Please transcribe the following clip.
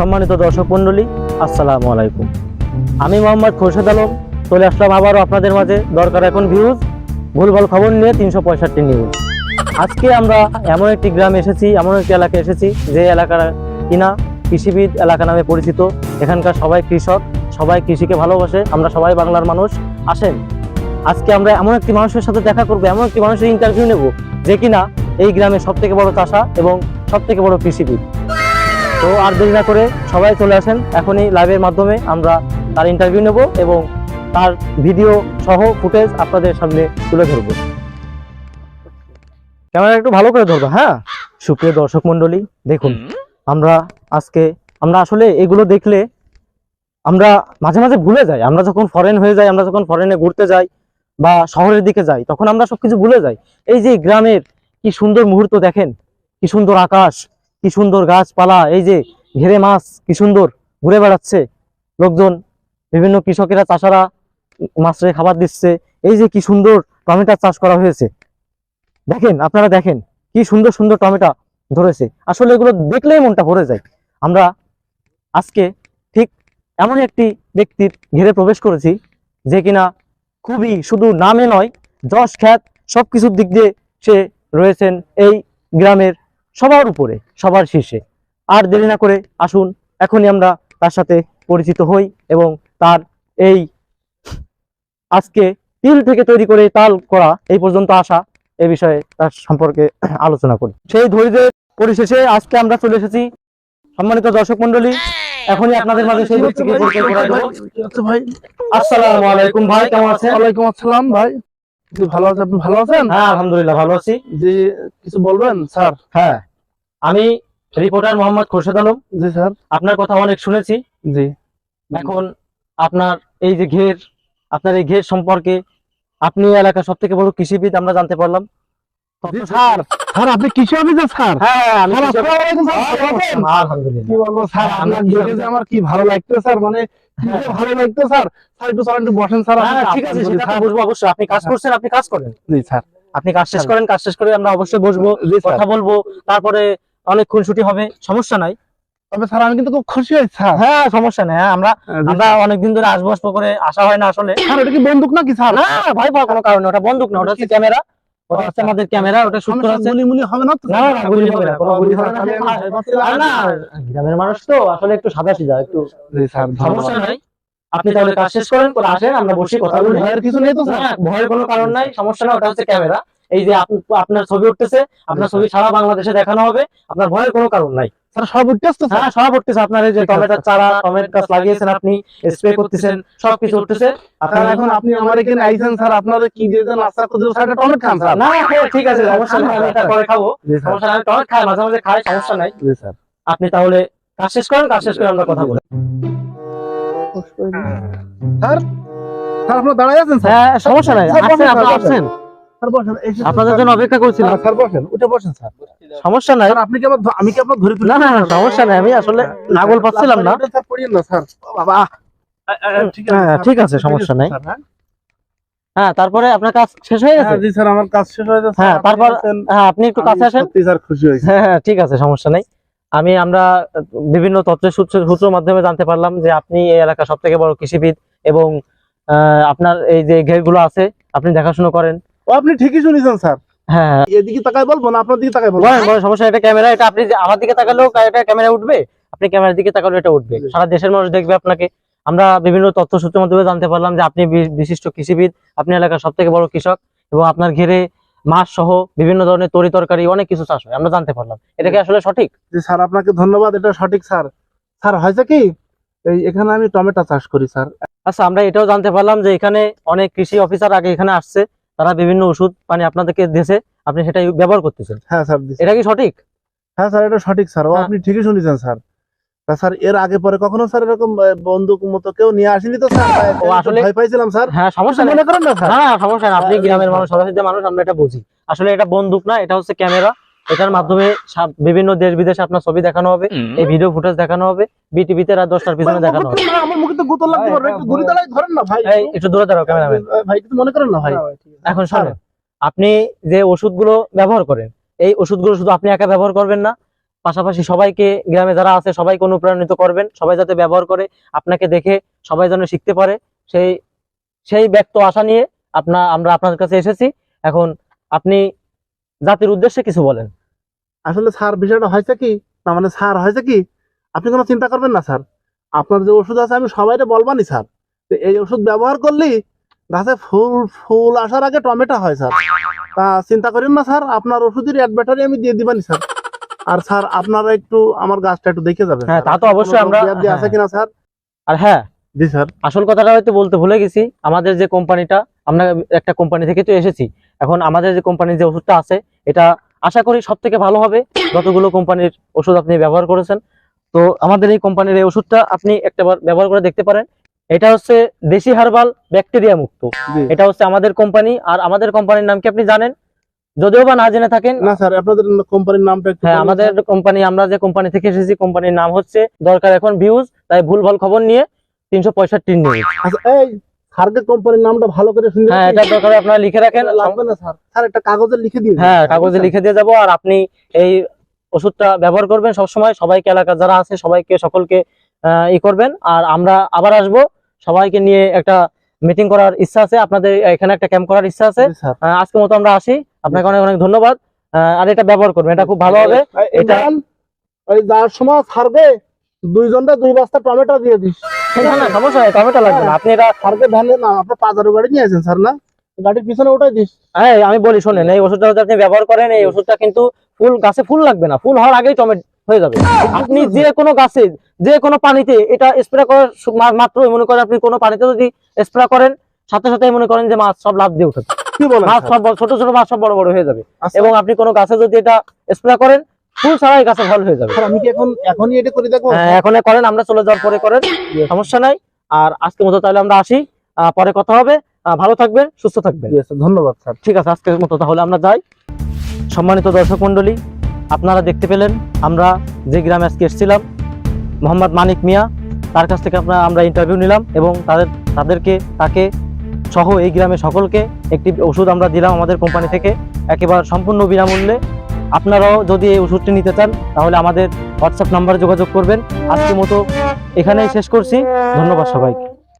সম্মানিত দর্শক মণ্ডলী, আসসালামু আলাইকুম। আমি মোহাম্মদ খোরশেদ আলম, চলে আসলাম আবারও আপনাদের মাঝে দরকার এখন ভিউজ, ভুলভাল খবর নিয়ে তিনশো পঁয়ষট্টি নিউজ। আজকে আমরা এমন একটি গ্রামে এসেছি, এমন একটি এলাকায় এসেছি, যে এলাকার কিনা কৃষিবিদ এলাকা নামে পরিচিত। এখানকার সবাই কৃষক, সবাই কৃষিকে ভালোবাসে, আমরা সবাই বাংলার মানুষ। আসেন, আজকে আমরা এমন একটি মানুষের সাথে দেখা করব, এমন একটি মানুষের ইন্টারভিউ নেব, যে কিনা এই গ্রামের সব থেকে বড় চাষা এবং সব থেকে বড় কৃষিবিদ। তো আর দেরি না করে সবাই চলে আসেন। এখনই লাইভের মাধ্যমে আমরা তার ইন্টারভিউ নেব এবং তার ভিডিও সহ ফুটেজ আপনাদের সামনে তুলে ধরবো। ক্যামেরা একটু ভালো করে ধরবো হ্যাঁ? সুপ্রিয় দর্শক মণ্ডলী দেখুন আমরা আজকে আমরা আসলে এগুলো দেখলে আমরা মাঝে মাঝে ভুলে যাই। আমরা যখন ফরেন হয়ে যাই আমরা যখন ফরেনে ঘুরতে যাই বা শহরের দিকে যাই তখন আমরা সবকিছু ভুলে যাই। এই যে গ্রামের কি সুন্দর মুহূর্ত দেখেন কি সুন্দর আকাশ কি সুন্দর গাছপালা, এই যে ঘেরে মাছ, কি সুন্দর ঘুরে বেড়াচ্ছে। লোকজন, বিভিন্ন কৃষকেরা, চাষারা মাছের খাবার দিচ্ছে। এই যে কি সুন্দর টমেটোর চাষ করা হয়েছে। দেখেন, আপনারা দেখেন, কি সুন্দর সুন্দর টমেটো ধরেছে। আসলে এগুলো দেখলেই মনটা ভরে যায়। আমরা আজকে ঠিক এমন একটি ব্যক্তির ঘেরে প্রবেশ করেছি যে কিনা খুবই শুধু নামে নয়, যশ খ্যাত সব কিছুর দিক দিয়ে সে রয়েছেন এই গ্রামের সবার উপরে সবার শীর্ষে। আর দেরি না করে আসুন এখনই আমরা তার সাথে পরিচিত হই এবং তার এই আজকে তিল থেকে তৈরি করে তাল করা এই পর্যন্ত আসা এই বিষয়ে তার সম্পর্কে আলোচনা করি। সেই ধৈর্যের পরিশেষে আজকে আমরা চলে এসেছি সম্মানিত দর্শক মন্ডলী এখনই আপনাদের মাঝে সেই ব্যক্তিকে পরিচয় করে আসসালামু আলাইকুম ভাই কেমন আছেন? ওয়ালাইকুম আসসালাম ভাই। জি, ভালো আছেন? আপনি ভালো আছেন? হ্যাঁ আলহামদুলিল্লাহ ভালো আছি। জি কিছু বলবেন স্যার? হ্যাঁ আমি রিপোর্টার মোহাম্মদ খোরশেদ আলম। জি স্যার। আপনার কথা অনেক শুনেছি। জি। এখন আপনার এই যে ঘের আপনার এই ঘের সম্পর্কে আপনি এলাকার সব থেকে বড় কৃষিবিদ আমরা জানতে পারলাম। স্যার। স্যার আপনি কিসে অফিসার স্যার? হ্যাঁ আমি স্যার, কৃষক- আসসালামু আলাইকুম, স্যার, ভালো আছেন? কি বলব স্যার হ্যাঁ, আপনার দেখে যে আমার কি ভালো লাগতো স্যার? মানে ভালো লাগতো স্যার? স্যার একটু স্যার একটু বসেন স্যার হ্যাঁ ঠিক আছে কাজ অবশ্যই। আপনি কাজ করছেন আপনি কাজ করেন। জি স্যার। আপনি কাজ শেষ করেন কাজ শেষ করে আমরা অবশ্যই বসবো কথা বলব। তারপরে অনেক খুনসুটি হবে সমস্যা নাই। তবে স্যার আমি কিন্তু খুব খুশি হয়েছি স্যার। হ্যাঁ সমস্যা নাই হ্যাঁ, আমরা হ্যাঁ, আমরা অনেকদিন ধরে আসব আসব করে আসা হয় না আসলে। স্যার এটা কি বন্দুক নাকি স্যার? না পাওয়ার কোনো কারণে ওটা বন্দুক না ওটা হচ্ছে ক্যামেরা। ওটা হচ্ছে আমাদের ক্যামেরা ওটা শুট করা আছে গুলি মুলি হবে না তো? না না, গুলি হবে না, কোনো গুলি হবে না। না, গ্রামের মানুষ তো আসলে একটু সাদা সিধা একটু সমস্যা নাই আপনি তাহলে কাজ শেষ করেন করে আসেন আমরা বসে কথা বলি ভয়ের কিছু নেই তো স্যার ভয়ের কোনো কারণ নাই সমস্যা না ওটা হচ্ছে ক্যামেরা এই যে আপ- আপনার ছবি উঠতেছে আপনার ছবি সারা বাংলাদেশে দেখানো হবে আপনার ভয়ের কোনো কারণ নাই স্যার সব উঠতেছ হ্যাঁ সব উঠতেছে আপনার এই যে চারা টমেটো গাছ লাগিয়েছেন আপনি স্প্রে করতেছেন সবকিছু উঠতেছে। আপনার এখন আপনি আমার এখানে আইছেন স্যার। আপনারা কি দিয়েছেন আশা করতে স্যার টমেটো খান স্যার? না হ্যাঁ, ঠিক আছে সমস্যা নাই। আমি পরে খাব। সমস্যা নাই টমেটো খাই মাঝে মাঝে খাই সমস্যা নাই। জি স্যার। আপনি তাহলে কাজ শেষ করেন কাজ শেষ করে আমরা কথা বলি। স্যার স্যার আপনারা দাঁড়ায় আছেন স্যার? হ্যাঁ সমস্যা নাই। স্যার, আসেন আপনাদের জন্য অপেক্ষা করছিলাম। স্যার, বসেন উঠে বসেন স্যার। সমস্যা নাই। আপনি কি আমার আমি কি আপনার ধরে তুলি না সমস্যা নাই আমি আসলে নাগল পাচ্ছিলাম না। স্যার পড়িয়েন না স্যার। বাবা ঠিক আছে হ্যাঁ, স্যার, ঠিক আছে, সমস্যা নাই। হ্যাঁ? হ্যাঁ তারপরে আপনার কাজ শেষ হয়ে গেছে? হ্যাঁ জি স্যার আমার কাজ শেষ হয়ে গেছে হ্যাঁ, তারপর- হ্যাঁ আপনি একটু কাছে আমি আসেন। সত্যি স্যার খুশি হয়েছি। হ্যাঁ হ্যাঁ ঠিক আছে সমস্যা নাই। আমি আমরা বিভিন্ন তথ্যের সূত্র সূত্রের মাধ্যমে জানতে পারলাম যে আপনি এই এলাকার সব থেকে বড় কৃষিবিদ এবং আহ, আপনার এই যে ঘেরগুলো আছে আপনি দেখাশোনা করেন। ও আপনি ঠিকই শুনেছেন স্যার। হ্যাঁ। এদিকে তাকাই বলব না আপনার দিকে তাকাই বলব। বলেন বলেন সমস্যা এটা ক্যামেরা এটা আপনি আমার দিকে তাকালেও এটা ক্যামেরা উঠবে? আপনি ক্যামেরার দিকে তাকালেও এটা উঠবে। সারা দেশের মানুষ দেখবে আপনাকে। আমরা বিভিন্ন তথ্য সূত্রের মাধ্যমে জানতে পারলাম যে আপনি বিশিষ্ট কৃষিবিদ আপনি এলাকার সব থেকে বড় কৃষক এবং আপনার ঘেরে মাছ সহ বিভিন্ন ধরনের তরি তরকারি অনেক কিছু চাষ হয়। আমরা জানতে পারলাম। এটা কি আসলে সঠিক? স্যার আপনাকে ধন্যবাদ এটা সঠিক স্যার। স্যার হয়েছে কি? এই এখানে আমি টমেটো চাষ করি স্যার। আচ্ছা আমরা এটাও জানতে পারলাম যে এখানে অনেক কৃষি অফিসার আগে এখানে আসছে। তারা বিভিন্ন ওষুধ পানি আপনাদেরকে দিয়েছে আপনি সেটাই ব্যবহার করতেছেন। হ্যাঁ স্যার এটা কি সঠিক? হ্যাঁ স্যার এটা সঠিক স্যার ও হ্যাঁ। আপনি ঠিকই শুনেছেন স্যার। তা স্যার এর আগে পরে কখনো স্যার এরকম বন্দুক মতো কেউ নিয়ে আসেনি তো স্যার? আসলে- ভয় পাইছিলাম স্যার। হ্যাঁ সমস্যা নেই। মনে করেন না স্যার? না না, সমস্যা আপনি হ্যাঁ, গ্রামের হ্যাঁ। মানুষ সরাসরি মানুষ আমরা এটা বুঝি। আসলে এটা বন্দুক না এটা হচ্ছে ক্যামেরা। এটার মাধ্যমে সব- বিভিন্ন দেশ বিদেশে আপনার ছবি দেখানো হবে এই ভিডিও ফুটেজ দেখানো হবে বিটিভিতে রাত দশটার পিছনে দেখানো হবে। আমার মুখে তো গুতল লাগতে পারবে একটু গুলি দাঁড়াই ধরেন না ভাই। একটু দূরে দাঁড়াও ক্যামেরাম্যান ভাই কিছু মনে করেন না ভাই। এখন শোনেন আপনি যে ওষুধগুলো ব্যবহার করেন এই ওষুধগুলো শুধু আপনি একা ব্যবহার করবেন না পাশাপাশি সবাইকে গ্রামে যারা আছে সবাইকে অনুপ্রাণিত করবেন সবাই যাতে ব্যবহার করে আপনাকে দেখে সবাই যেন শিখতে পারে সেই সেই ব্যক্ত আশা নিয়ে আপনা আমরা আপনার কাছে এসেছি। এখন আপনি জাতির উদ্দেশ্যে কিছু বলেন। আসলে স্যার বিষয়টা হয়েছে কি? না মানে স্যার হয়েছে কি? আপনি কোনো চিন্তা করবেন না স্যার। আপনার যে ওষুধ আছে আমি সবাইকে বলবানি স্যার। এই ওষুধ ব্যবহার করলেই গাছে ফুল ফুল আসার আগে টমেটো হয় স্যার। তা চিন্তা করেন না স্যার। আপনার ওষুধের অ্যাড ব্যাটারি আমি দিয়ে দিবানি স্যার। আর স্যার আপনারা একটু আমার গাছটা একটু দেখে যাবেন হ্যাঁ, তা তো অবশ্যই আমরা- আছে হ্যাঁ। কিনা স্যার? আর হ্যাঁ জি স্যার। আসল কথাটা হয়তো বলতে ভুলে গেছি। আমাদের যে কোম্পানিটা আমরা একটা কোম্পানি থেকে তো এসেছি। এখন আমাদের যে কোম্পানির যে ওষুধটা আছে এটা আশা করি সব থেকে ভালো হবে। যতগুলো কোম্পানির ওষুধ আপনি ব্যবহার করেছেন। তো আমাদের এই কোম্পানির এই ওষুধটা আপনি একটাবার ব্যবহার করে দেখতে পারেন। এটা হচ্ছে দেশি হার্বাল ব্যাকটেরিয়া মুক্ত। এটা হচ্ছে আমাদের কোম্পানি। আর আমাদের কোম্পানির নাম কি আপনি জানেন? যদিও বা না জেনে থাকেন। না স্যার আপনাদের কোম্পানির নামটা হ্যাঁ আমাদের কোম্পানি আমরা যে কোম্পানি থেকে এসেছি কোম্পানির নাম হচ্ছে দরকার এখন ভিউজ তাই ভুল ভালো খবর নিয়ে তিনশো পঁয়ষট্টি নিউজ। আচ্ছা কোম্পানির নামটা ভালো করে হ্যাঁ এটা দরকার আপনারা লিখে রাখেন। লাগবে না স্যার। স্যার একটা কাগজে লিখে দিন। হ্যাঁ কাগজে লিখে দিয়ে যাব। আর আপনি এই ওষুধটা ব্যবহার করবেন সবসময়। সবাইকে এলাকার যারা আছে সবাইকে সকলকে ই করবেন। আর আমরা আবার আসব। সবাইকে নিয়ে একটা মিটিং করার ইচ্ছা আছে। আপনাদের এখানে একটা ক্যাম্প করার ইচ্ছা আছে। আজকে মতো আমরা আসি। আপনাকে অনেক অনেক ধন্যবাদ। আর এটা ব্যবহার করবেন। এটা খুব ভালো হবে। এটা- যাওয়ার সময় ছাড়বে দুইজনটা দুই বস্তা টমেটো দিয়ে দিস। না না সমস্যা নেই টমেটো লাগবে না। আপনি এটা স্যারকে ভ্যানে না আপনার পাজারো গাড়ি নিয়ে আসেন স্যার না? গাড়ির পিছনে ওটাই দিস। হ্যাঁ আমি বলি শোনেন এই ওষুধটা যদি আপনি ব্যবহার করেন এই ওষুধটা কিন্তু ফুল গাছে ফুল লাগবে না। ফুল হওয়ার আগেই টমেটো হয়ে যাবে। আপনি যে কোনো গাছে যে কোনো পানিতে এটা স্প্রে করার সু- মা- মনে করেন আপনি কোনো পানিতে যদি স্প্রে করেন সাথে সাথে মনে করেন যে মাছ সব লাভ দিয়ে উঠে কি বলেন মাছ সব ছোট ছোট মাছ সব বড় বড় হয়ে যাবে। আচ্ছা, এবং আপনি কোনো গাছে যদি এটা স্প্রে করেন ফুল ছাড়াই গাছে ফল হয়ে যাবে। আমি কি এখন এখনই এটা করে দেখব? হ্যাঁ, এখন করেন আমরা চলে যাওয়ার পরে করেন সমস্যা নাই। আর আজকের মতো তাহলে আমরা আসি পরে কথা হবে। ভালো থাকবেন সুস্থ থাকবেন। ধন্যবাদ স্যার। ঠিক আছে আজকের মতো তাহলে আমরা যাই। সম্মানিত দর্শক মন্ডলী আপনারা দেখতে পেলেন আমরা যে গ্রামে আজকে এসেছিলাম মোহাম্মদ মানিক মিয়া তার কাছ থেকে আপনারা আমরা ইন্টারভিউ নিলাম এবং তাদের তাদেরকে তাকে সহ এই গ্রামে সকলকে একটি ওষুধ আমরা দিলাম আমাদের কোম্পানি থেকে একেবারে সম্পূর্ণ বিনামূল্যে। আপনারাও যদি এই ওষুধটি নিতে চান, তাহলে আমাদের হোয়াটসঅ্যাপ নাম্বারে যোগাযোগ করবেন। আজকের মতো এখানেই শেষ করছি। ধন্যবাদ সবাইকে।